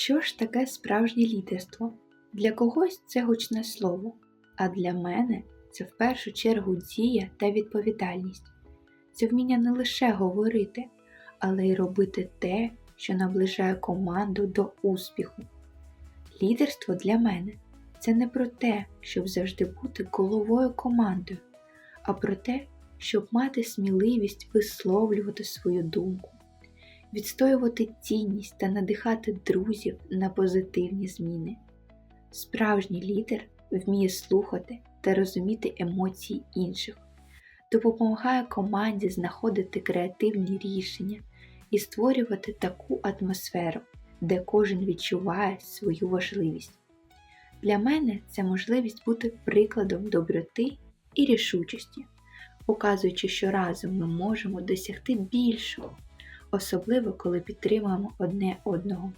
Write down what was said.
Що ж таке справжнє лідерство? Для когось це гучне слово, а для мене це в першу чергу дія та відповідальність. Це вміння не лише говорити, але й робити те, що наближає команду до успіху. Лідерство для мене це не про те, щоб завжди бути головою командою, а про те, щоб мати сміливість висловлювати свою думку, відстоювати цінність та надихати друзів на позитивні зміни. Справжній лідер вміє слухати та розуміти емоції інших, допомагає команді знаходити креативні рішення і створювати таку атмосферу, де кожен відчуває свою важливість. Для мене це можливість бути прикладом доброти і рішучості, показуючи, що разом ми можемо досягти більшого, особливо коли підтримуємо одне одного.